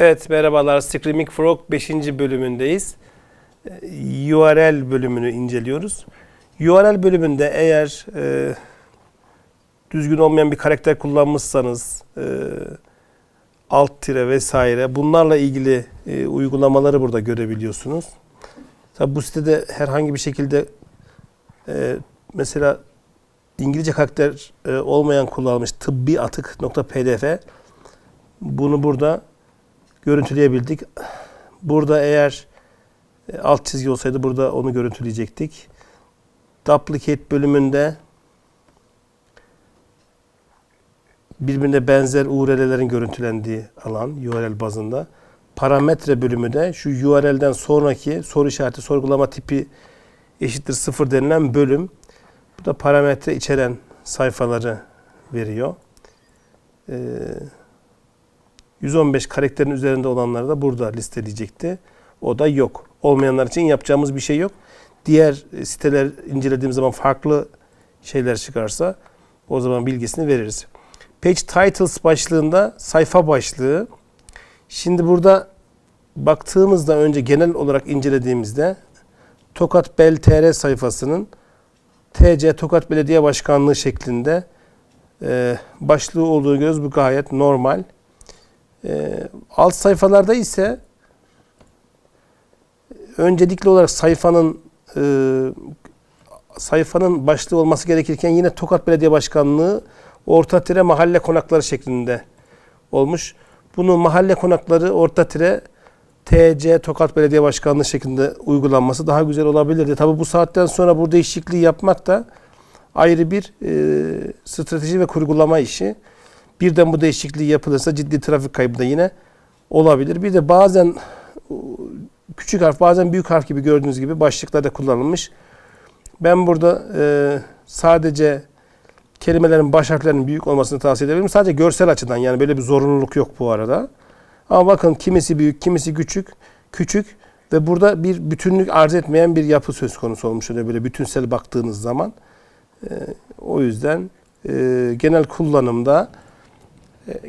Evet merhabalar Screaming Frog 5. bölümündeyiz. Ee, URL bölümünü inceliyoruz. URL bölümünde eğer e, düzgün olmayan bir karakter kullanmışsanız e, alt tire vesaire bunlarla ilgili e, uygulamaları burada görebiliyorsunuz. Tabi bu sitede herhangi bir şekilde e, mesela İngilizce karakter e, olmayan kullanılmış tıbbi atık.pdf bunu burada görüntüleyebildik. Burada eğer e, alt çizgi olsaydı burada onu görüntüleyecektik. Duplicate bölümünde birbirine benzer URL'lerin görüntülendiği alan URL bazında. Parametre bölümü de şu URL'den sonraki soru işareti sorgulama tipi eşittir sıfır denilen bölüm. Bu da parametre içeren sayfaları veriyor. Ee, 115 karakterin üzerinde olanları da burada listeleyecekti. O da yok. Olmayanlar için yapacağımız bir şey yok. Diğer siteler incelediğimiz zaman farklı şeyler çıkarsa o zaman bilgisini veririz. Page Titles başlığında sayfa başlığı. Şimdi burada baktığımızda önce genel olarak incelediğimizde Tokat Bel TR sayfasının TC Tokat Belediye Başkanlığı şeklinde e, başlığı olduğunu görüyoruz. Bu gayet normal. E, alt sayfalarda ise öncelikli olarak sayfanın e, sayfanın başlığı olması gerekirken yine Tokat Belediye Başkanlığı orta tire mahalle konakları şeklinde olmuş. Bunu mahalle konakları orta tire TC Tokat Belediye Başkanlığı şeklinde uygulanması daha güzel olabilirdi. Tabi bu saatten sonra bu değişikliği yapmak da ayrı bir e, strateji ve kurgulama işi. Birden bu değişikliği yapılırsa ciddi trafik kaybı da yine olabilir. Bir de bazen küçük harf bazen büyük harf gibi gördüğünüz gibi başlıklarda kullanılmış. Ben burada e, sadece kelimelerin baş harflerinin büyük olmasını tavsiye ederim. Sadece görsel açıdan yani böyle bir zorunluluk yok bu arada. Ama bakın kimisi büyük, kimisi küçük, küçük ve burada bir bütünlük arz etmeyen bir yapı söz konusu olmuş oluyor böyle bütünsel baktığınız zaman. E, o yüzden e, genel kullanımda e,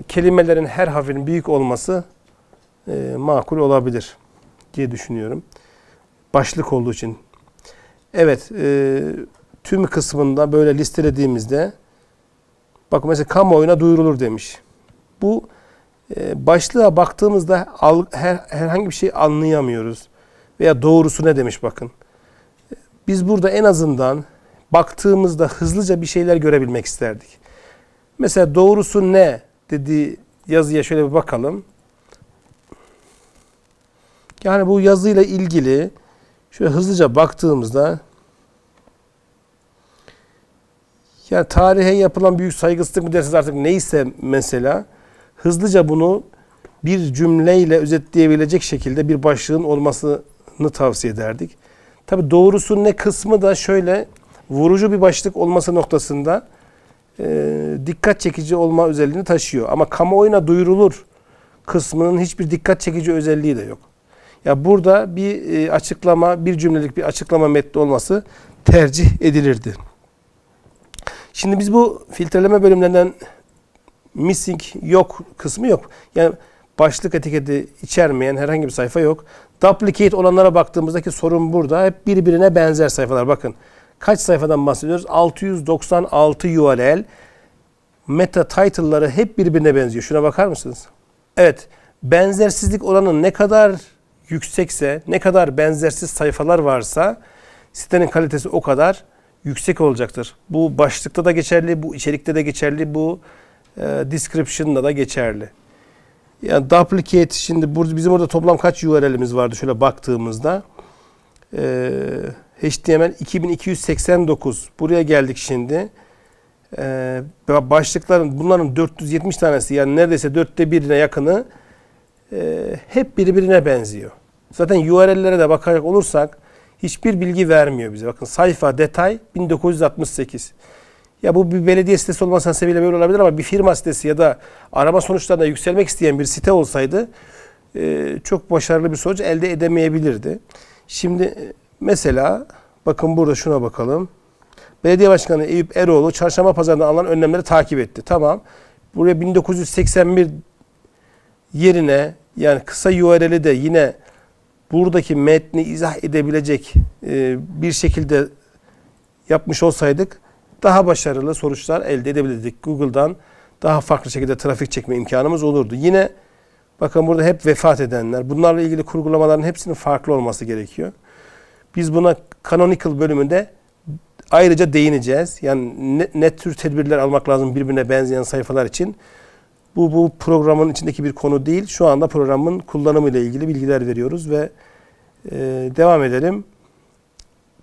kelimelerin her harfinin büyük olması e, makul olabilir diye düşünüyorum. Başlık olduğu için. Evet, e, tüm kısmında böyle listelediğimizde bak mesela kamuoyuna duyurulur demiş. Bu e, başlığa baktığımızda al, her, herhangi bir şey anlayamıyoruz. Veya doğrusu ne demiş bakın. Biz burada en azından baktığımızda hızlıca bir şeyler görebilmek isterdik. Mesela doğrusu ne dediği yazıya şöyle bir bakalım. Yani bu yazıyla ilgili şöyle hızlıca baktığımızda yani tarihe yapılan büyük saygısızlık mı dersiniz artık neyse mesela hızlıca bunu bir cümleyle özetleyebilecek şekilde bir başlığın olmasını tavsiye ederdik. Tabi doğrusu ne kısmı da şöyle vurucu bir başlık olması noktasında e, dikkat çekici olma özelliğini taşıyor. Ama kamuoyuna duyurulur kısmının hiçbir dikkat çekici özelliği de yok. Ya burada bir e, açıklama, bir cümlelik bir açıklama metni olması tercih edilirdi. Şimdi biz bu filtreleme bölümlerinden missing yok kısmı yok. Yani başlık etiketi içermeyen herhangi bir sayfa yok. Duplicate olanlara baktığımızdaki sorun burada. Hep birbirine benzer sayfalar. Bakın kaç sayfadan bahsediyoruz? 696 URL. Meta title'ları hep birbirine benziyor. Şuna bakar mısınız? Evet. Benzersizlik oranı ne kadar yüksekse, ne kadar benzersiz sayfalar varsa sitenin kalitesi o kadar yüksek olacaktır. Bu başlıkta da geçerli, bu içerikte de geçerli, bu e, description'da da geçerli. Yani duplicate şimdi burada bizim orada toplam kaç URL'imiz vardı şöyle baktığımızda. E, HTML 2289. Buraya geldik şimdi. E, başlıkların bunların 470 tanesi yani neredeyse dörtte birine yakını e, hep birbirine benziyor. Zaten URL'lere de bakacak olursak hiçbir bilgi vermiyor bize. Bakın sayfa detay 1968. Ya bu bir belediye sitesi olmasa sebebiyle böyle olabilir ama bir firma sitesi ya da arama sonuçlarına yükselmek isteyen bir site olsaydı e, çok başarılı bir sonuç elde edemeyebilirdi. Şimdi e, mesela bakın burada şuna bakalım. Belediye Başkanı Eyüp Eroğlu çarşamba pazarında alınan önlemleri takip etti. Tamam. Buraya 1981 yerine Yani kısa URL'i de yine buradaki metni izah edebilecek e, bir şekilde yapmış olsaydık daha başarılı sonuçlar elde edebilirdik. Google'dan daha farklı şekilde trafik çekme imkanımız olurdu. Yine bakın burada hep vefat edenler. Bunlarla ilgili kurgulamaların hepsinin farklı olması gerekiyor. Biz buna canonical bölümünde ayrıca değineceğiz. Yani ne, ne tür tedbirler almak lazım birbirine benzeyen sayfalar için. Bu, bu programın içindeki bir konu değil. Şu anda programın kullanımı ile ilgili bilgiler veriyoruz ve e, devam edelim.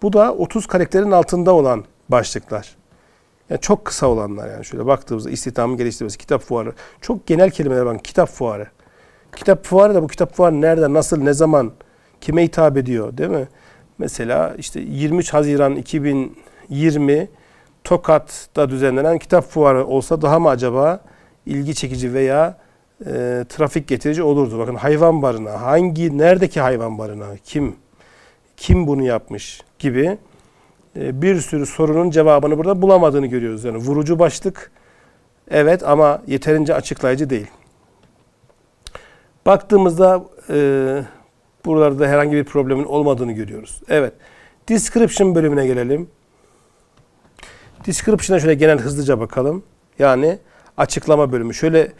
Bu da 30 karakterin altında olan başlıklar. Yani çok kısa olanlar yani şöyle baktığımızda istihdamın geliştirmesi, kitap fuarı. Çok genel kelimeler bakın. Kitap fuarı. Kitap fuarı da bu kitap fuarı nerede, nasıl, ne zaman, kime hitap ediyor değil mi? Mesela işte 23 Haziran 2020 Tokat'ta düzenlenen kitap fuarı olsa daha mı acaba ilgi çekici veya e, trafik getirici olurdu? Bakın hayvan barınağı, hangi, neredeki hayvan barınağı, kim, kim bunu yapmış gibi e, bir sürü sorunun cevabını burada bulamadığını görüyoruz. Yani vurucu başlık evet ama yeterince açıklayıcı değil. Baktığımızda e, buralarda herhangi bir problemin olmadığını görüyoruz. Evet. Description bölümüne gelelim. Description'a şöyle genel hızlıca bakalım. Yani açıklama bölümü. Şöyle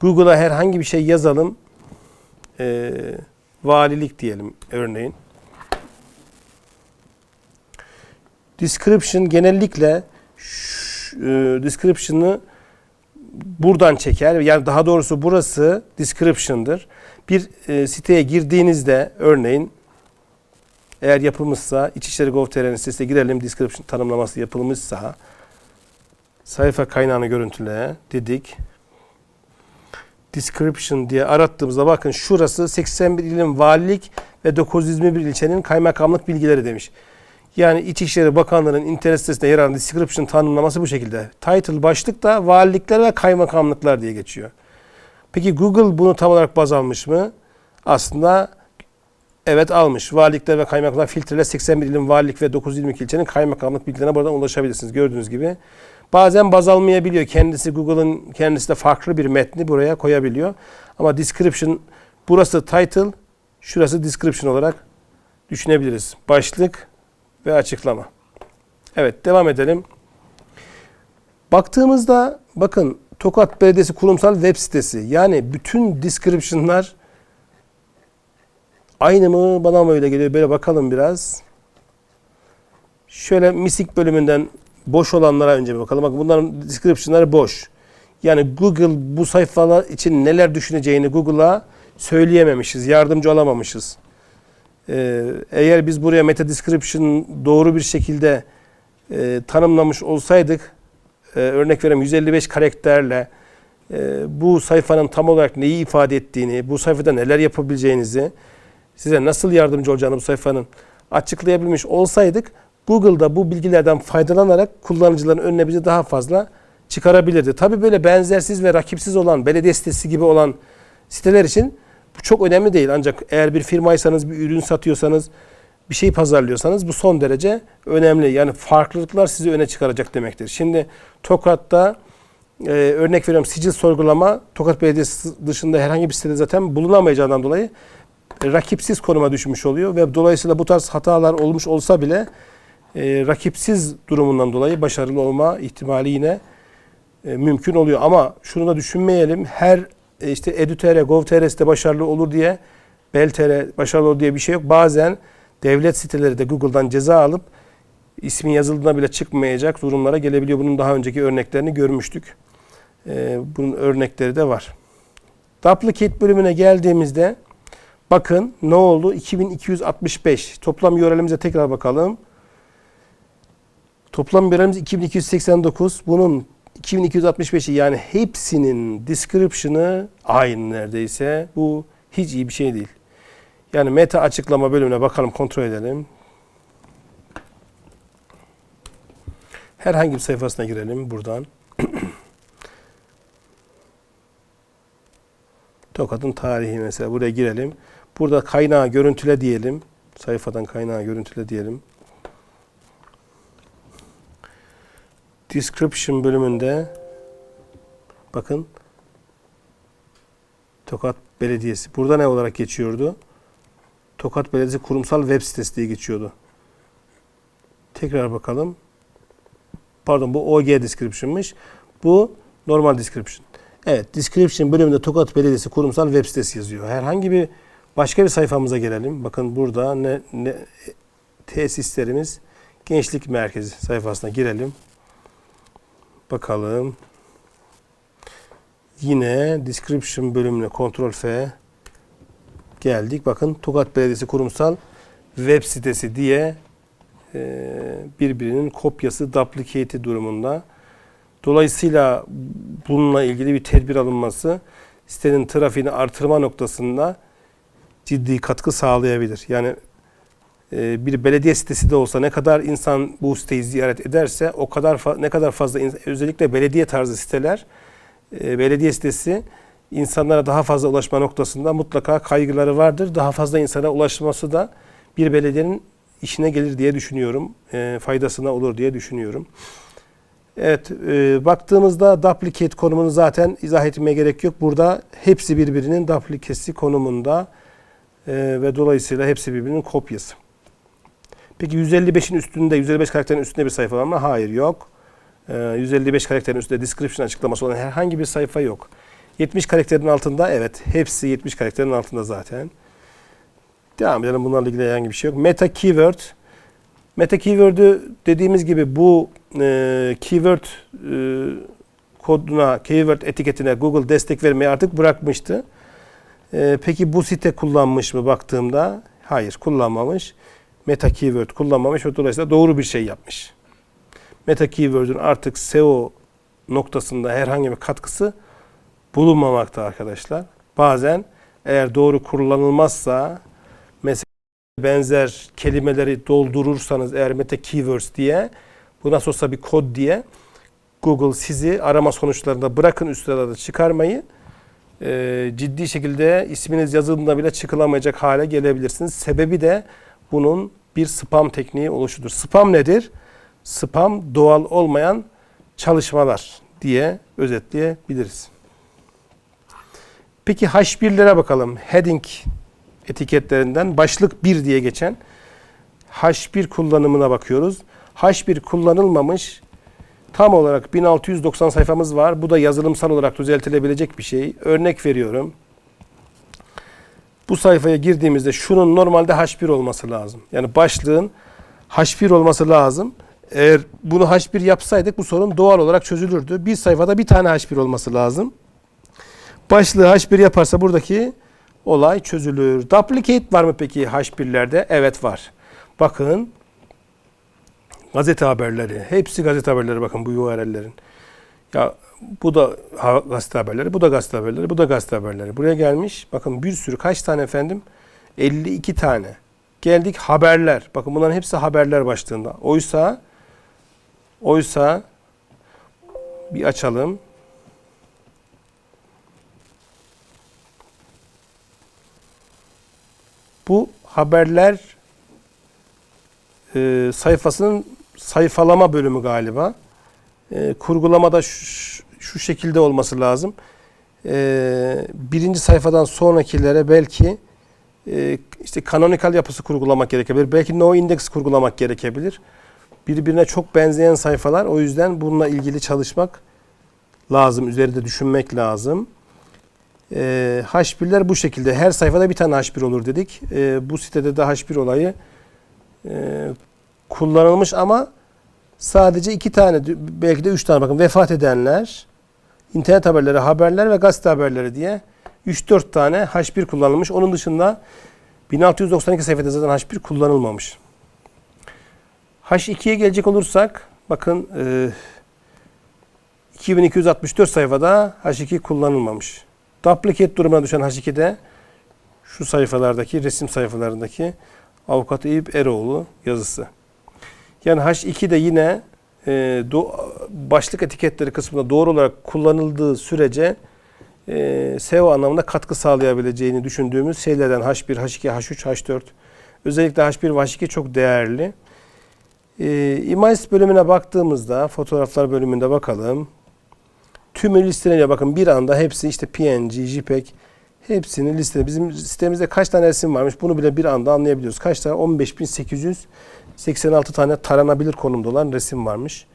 Google'a herhangi bir şey yazalım. E, valilik diyelim örneğin. Description genellikle şu, e, description'ı buradan çeker. Yani daha doğrusu burası description'dır. Bir e, siteye girdiğinizde örneğin eğer yapılmışsa İçişleri Gov.tr'nin sitesine girelim description tanımlaması yapılmışsa sayfa kaynağını görüntüle dedik. Description diye arattığımızda bakın şurası 81 ilin valilik ve 921 ilçenin kaymakamlık bilgileri demiş. Yani İçişleri Bakanlığı'nın internet sitesinde yer alan description tanımlaması bu şekilde. Title başlık da valilikler ve kaymakamlıklar diye geçiyor. Peki Google bunu tam olarak baz almış mı? Aslında evet almış. Valilikler ve kaymakamlıklar filtreyle 81 ilin valilik ve 922 ilçenin kaymakamlık bilgilerine buradan ulaşabilirsiniz. Gördüğünüz gibi. Bazen baz almayabiliyor. Kendisi Google'ın kendisi de farklı bir metni buraya koyabiliyor. Ama description burası title, şurası description olarak düşünebiliriz. Başlık ve açıklama. Evet devam edelim. Baktığımızda bakın Tokat Belediyesi kurumsal web sitesi. Yani bütün description'lar aynı mı bana mı öyle geliyor? Böyle bakalım biraz. Şöyle misik bölümünden boş olanlara önce bir bakalım. Bakın bunların description'ları boş. Yani Google bu sayfalar için neler düşüneceğini Google'a söyleyememişiz, yardımcı olamamışız. Ee, eğer biz buraya meta description doğru bir şekilde e, tanımlamış olsaydık, e, örnek vereyim 155 karakterle e, bu sayfanın tam olarak neyi ifade ettiğini, bu sayfada neler yapabileceğinizi, size nasıl yardımcı olacağını bu sayfanın açıklayabilmiş olsaydık, Google'da bu bilgilerden faydalanarak kullanıcıların önüne bizi daha fazla çıkarabilirdi. Tabii böyle benzersiz ve rakipsiz olan, belediye sitesi gibi olan siteler için bu çok önemli değil. Ancak eğer bir firmaysanız, bir ürün satıyorsanız, bir şey pazarlıyorsanız bu son derece önemli. Yani farklılıklar sizi öne çıkaracak demektir. Şimdi Tokat'ta e, örnek veriyorum sicil sorgulama Tokat Belediyesi dışında herhangi bir sitede zaten bulunamayacağından dolayı rakipsiz konuma düşmüş oluyor ve dolayısıyla bu tarz hatalar olmuş olsa bile e, rakipsiz durumundan dolayı başarılı olma ihtimali yine e, mümkün oluyor. Ama şunu da düşünmeyelim. Her e, işte Edu.tr, Gov.tr başarılı olur diye Bel.tr başarılı olur diye bir şey yok. Bazen devlet siteleri de Google'dan ceza alıp ismin yazıldığına bile çıkmayacak durumlara gelebiliyor. Bunun daha önceki örneklerini görmüştük. Ee, bunun örnekleri de var. Duplicate bölümüne geldiğimizde bakın ne oldu? 2265. Toplam URL'imize tekrar bakalım. Toplam URL'imiz 2289. Bunun 2265'i yani hepsinin description'ı aynı neredeyse. Bu hiç iyi bir şey değil. Yani meta açıklama bölümüne bakalım kontrol edelim. Herhangi bir sayfasına girelim buradan. Tokat'ın tarihi mesela buraya girelim. Burada kaynağı görüntüle diyelim. Sayfadan kaynağı görüntüle diyelim. Description bölümünde bakın Tokat Belediyesi. Burada ne olarak geçiyordu? Tokat Belediyesi kurumsal web sitesi diye geçiyordu. Tekrar bakalım. Pardon bu OG description'mış. Bu normal description. Evet, description bölümünde Tokat Belediyesi kurumsal web sitesi yazıyor. Herhangi bir başka bir sayfamıza gelelim. Bakın burada ne, ne tesislerimiz Gençlik Merkezi sayfasına girelim. Bakalım. Yine description bölümüne Ctrl F geldik. Bakın Tokat Belediyesi kurumsal web sitesi diye e, birbirinin kopyası, duplicate'i durumunda. Dolayısıyla bununla ilgili bir tedbir alınması sitenin trafiğini artırma noktasında ciddi katkı sağlayabilir. Yani e, bir belediye sitesi de olsa ne kadar insan bu siteyi ziyaret ederse o kadar ne kadar fazla özellikle belediye tarzı siteler e, belediye sitesi insanlara daha fazla ulaşma noktasında mutlaka kaygıları vardır. Daha fazla insana ulaşması da bir belediyenin işine gelir diye düşünüyorum. E, faydasına olur diye düşünüyorum. Evet, e, baktığımızda duplicate konumunu zaten izah etmeye gerek yok. Burada hepsi birbirinin duplicesi konumunda e, ve dolayısıyla hepsi birbirinin kopyası. Peki 155'in üstünde, 155 karakterin üstünde bir sayfa var mı? Hayır, yok. E, 155 karakterin üstünde description açıklaması olan herhangi bir sayfa yok. 70 karakterin altında, evet, hepsi 70 karakterin altında zaten. Devam edelim, bunlarla ilgili herhangi bir şey yok. Meta keyword, Meta keyword'ü dediğimiz gibi bu e, keyword e, koduna, keyword etiketine Google destek vermeyi artık bırakmıştı. E, peki bu site kullanmış mı baktığımda? Hayır, kullanmamış. Meta keyword kullanmamış ve dolayısıyla doğru bir şey yapmış. Meta keyword'ün artık SEO noktasında herhangi bir katkısı bulunmamakta arkadaşlar. Bazen eğer doğru kullanılmazsa mesela benzer kelimeleri doldurursanız eğer meta keywords diye bu nasıl olsa bir kod diye Google sizi arama sonuçlarında bırakın üst sırada çıkarmayı e, ciddi şekilde isminiz yazıldığında bile çıkılamayacak hale gelebilirsiniz. Sebebi de bunun bir spam tekniği oluşudur. Spam nedir? Spam doğal olmayan çalışmalar diye özetleyebiliriz. Peki H1'lere bakalım. Heading etiketlerinden başlık 1 diye geçen H1 kullanımına bakıyoruz. H1 kullanılmamış tam olarak 1690 sayfamız var. Bu da yazılımsal olarak düzeltilebilecek bir şey. Örnek veriyorum. Bu sayfaya girdiğimizde şunun normalde H1 olması lazım. Yani başlığın H1 olması lazım. Eğer bunu H1 yapsaydık bu sorun doğal olarak çözülürdü. Bir sayfada bir tane H1 olması lazım. Başlığı H1 yaparsa buradaki olay çözülür. Duplicate var mı peki H1'lerde? Evet var. Bakın gazete haberleri. Hepsi gazete haberleri bakın bu URL'lerin. Ya bu da gazete haberleri, bu da gazete haberleri, bu da gazete haberleri. Buraya gelmiş. Bakın bir sürü kaç tane efendim? 52 tane. Geldik haberler. Bakın bunların hepsi haberler başlığında. Oysa oysa bir açalım. Bu haberler e, sayfasının sayfalama bölümü galiba. E, kurgulamada şu, şu şekilde olması lazım. E, birinci sayfadan sonrakilere belki e, işte kanonikal yapısı kurgulamak gerekebilir. Belki no index kurgulamak gerekebilir. Birbirine çok benzeyen sayfalar. O yüzden bununla ilgili çalışmak lazım. Üzerinde düşünmek lazım. E, H1'ler bu şekilde. Her sayfada bir tane H1 olur dedik. E, bu sitede de H1 olayı e, kullanılmış ama sadece iki tane, belki de üç tane bakın vefat edenler, internet haberleri, haberler ve gazete haberleri diye 3-4 tane H1 kullanılmış. Onun dışında 1692 sayfada zaten H1 kullanılmamış. H2'ye gelecek olursak bakın e, 2264 sayfada H2 kullanılmamış. Duplicate durumuna düşen H2'de şu sayfalardaki, resim sayfalarındaki Avukat Eyüp Eroğlu yazısı. Yani H2 de yine e, do, başlık etiketleri kısmında doğru olarak kullanıldığı sürece e, SEO anlamında katkı sağlayabileceğini düşündüğümüz şeylerden H1, H2, H3, H4 özellikle H1 ve H2 çok değerli. E, İmaj bölümüne baktığımızda fotoğraflar bölümünde bakalım. Tümü listeleniyor. Bakın bir anda hepsi işte PNG, JPEG Hepsini liste. Bizim sitemizde kaç tane resim varmış bunu bile bir anda anlayabiliyoruz. Kaç tane? 15.886 tane taranabilir konumda olan resim varmış.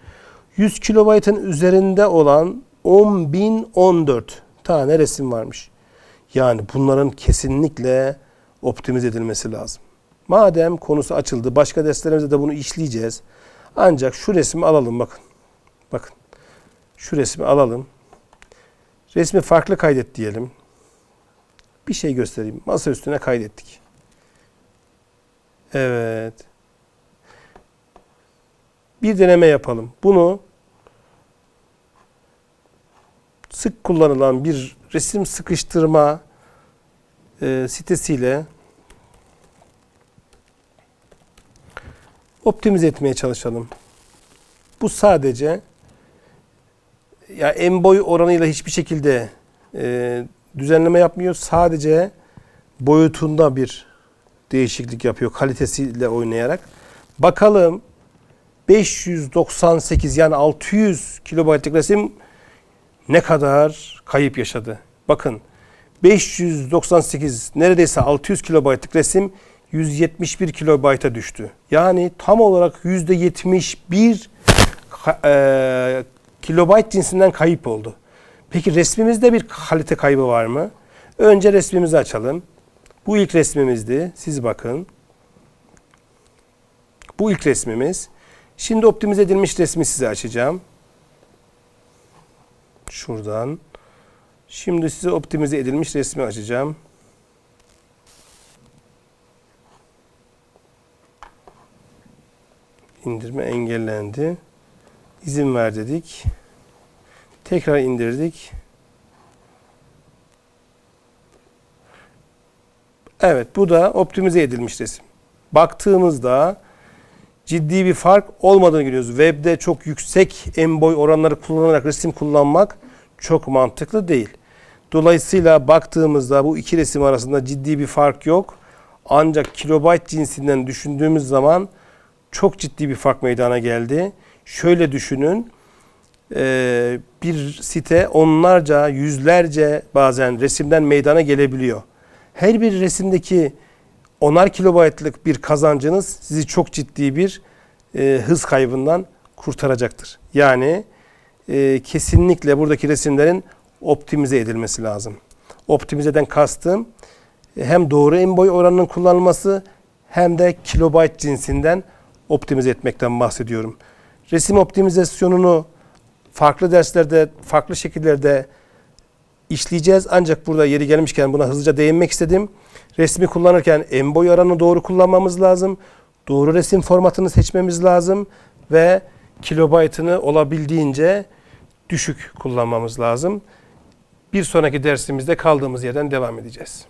100 kilobaytın üzerinde olan 10.014 tane resim varmış. Yani bunların kesinlikle optimize edilmesi lazım. Madem konusu açıldı, başka derslerimizde de bunu işleyeceğiz. Ancak şu resmi alalım bakın. Bakın. Şu resmi alalım. Resmi farklı kaydet diyelim. Bir şey göstereyim. Masa üstüne kaydettik. Evet. Bir deneme yapalım. Bunu sık kullanılan bir resim sıkıştırma e, sitesiyle optimize etmeye çalışalım. Bu sadece ya en boy oranıyla hiçbir şekilde e, düzenleme yapmıyor. Sadece boyutunda bir değişiklik yapıyor kalitesiyle oynayarak. Bakalım 598 yani 600 kilobaytlık resim ne kadar kayıp yaşadı. Bakın 598 neredeyse 600 kilobaytlık resim 171 kilobayta düştü. Yani tam olarak %71 ka- e, kilobayt cinsinden kayıp oldu. Peki resmimizde bir kalite kaybı var mı? Önce resmimizi açalım. Bu ilk resmimizdi. Siz bakın. Bu ilk resmimiz. Şimdi optimize edilmiş resmi size açacağım. Şuradan. Şimdi size optimize edilmiş resmi açacağım. İndirme engellendi. İzin ver dedik. Tekrar indirdik. Evet bu da optimize edilmiş resim. Baktığımızda ciddi bir fark olmadığını görüyoruz. Web'de çok yüksek en boy oranları kullanarak resim kullanmak çok mantıklı değil. Dolayısıyla baktığımızda bu iki resim arasında ciddi bir fark yok. Ancak kilobayt cinsinden düşündüğümüz zaman çok ciddi bir fark meydana geldi. Şöyle düşünün. Ee, bir site onlarca, yüzlerce bazen resimden meydana gelebiliyor. Her bir resimdeki onar kilobaytlık bir kazancınız sizi çok ciddi bir e, hız kaybından kurtaracaktır. Yani e, kesinlikle buradaki resimlerin optimize edilmesi lazım. Optimizeden kastım e, hem doğru en boy oranının kullanılması hem de kilobayt cinsinden optimize etmekten bahsediyorum. Resim optimizasyonunu farklı derslerde, farklı şekillerde işleyeceğiz. Ancak burada yeri gelmişken buna hızlıca değinmek istedim. Resmi kullanırken en boy oranını doğru kullanmamız lazım. Doğru resim formatını seçmemiz lazım ve kilobaytını olabildiğince düşük kullanmamız lazım. Bir sonraki dersimizde kaldığımız yerden devam edeceğiz.